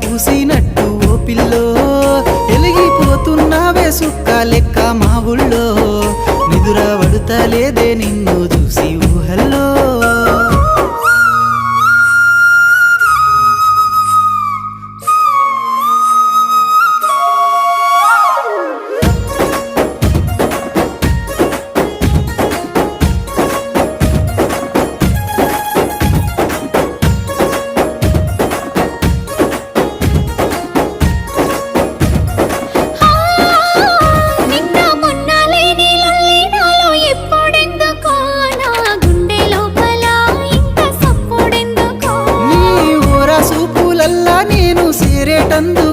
పూసినట్టు ఓ pillow ఎలిగిపోతున్నావే సుక్క లెక్క మా ఊళ్ళో. నిదుర పడుతలేదే నిన్ను నేను సీరేటందు